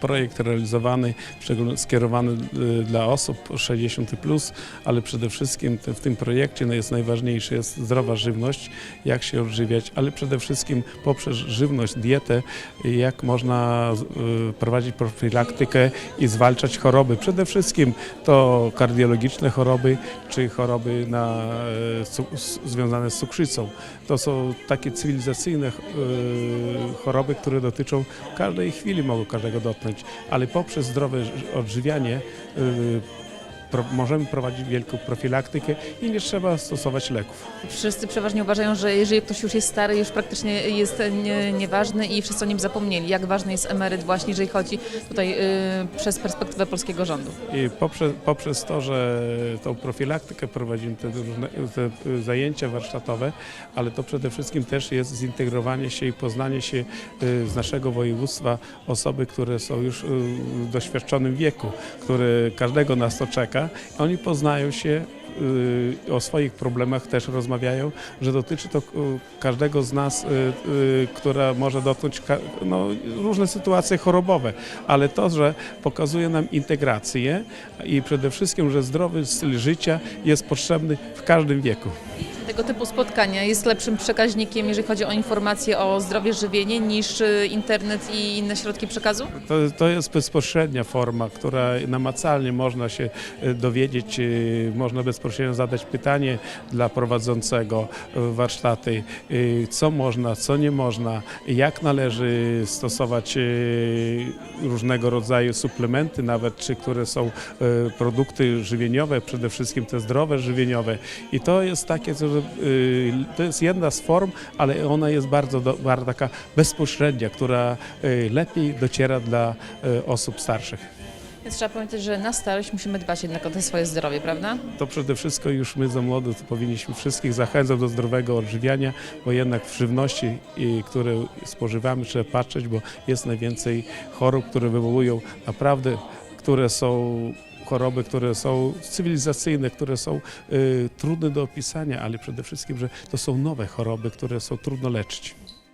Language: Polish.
projekt realizowany, skierowany y, dla osób 60+, plus, ale przede wszystkim w tym projekcie no jest najważniejsze jest zdrowa żywność, jak się odżywiać, ale przede wszystkim poprzez żywność, dietę, jak można y, prowadzić profilaktykę i zwalczać choroby. Przede wszystkim to kardiologiczne choroby, czy choroby na, s- związane z cukrzycą. To są takie cywilizacyjne choroby, które dotyczą każdej chwili, mogą każdego dotknąć, ale poprzez zdrowe odżywianie e, pro, możemy prowadzić wielką profilaktykę i nie trzeba stosować leków. Wszyscy przeważnie uważają, że jeżeli ktoś już jest stary, już praktycznie jest nie, nieważny i wszyscy o nim zapomnieli. Jak ważny jest emeryt właśnie, jeżeli chodzi tutaj y, przez perspektywę polskiego rządu. I poprzez, poprzez to, że tą profilaktykę prowadzimy, te, różne, te zajęcia warsztatowe, ale to przede wszystkim też jest zintegrowanie się i poznanie się y, z naszego województwa osoby, które są już y, w doświadczonym wieku, które każdego nas to czeka. Oni poznają się o swoich problemach też rozmawiają, że dotyczy to y, każdego z nas, y, y, która może dotknąć no, różne sytuacje chorobowe, ale to, że pokazuje nam integrację i przede wszystkim, że zdrowy styl życia jest potrzebny w każdym wieku. Tego typu spotkania jest lepszym przekaźnikiem, jeżeli chodzi o informacje o zdrowie żywienie, niż y, internet i inne środki przekazu? To, to jest bezpośrednia forma, która namacalnie można się dowiedzieć, można bezpośrednio zadać pytanie dla prowadzącego e, warsztaty, e, co można, co nie można, jak należy stosować e, różnego rodzaju suplementy, nawet czy które są produkty żywieniowe, przede wszystkim te zdrowe żywieniowe. I to jest takie, że to jest jedna z form, ale ona jest bardzo, bardzo taka bezpośrednia, która lepiej dociera dla osób starszych. Więc trzeba pamiętać, że na starość musimy dbać jednak o to swoje zdrowie, prawda? To przede wszystkim już my za młodo to powinniśmy wszystkich zachęcać do zdrowego odżywiania, bo jednak w żywności, które spożywamy, trzeba patrzeć, bo jest najwięcej chorób, które wywołują naprawdę, które są choroby, które są cywilizacyjne, które są y, trudne do opisania, ale przede wszystkim, że to są nowe choroby, które są trudno leczyć.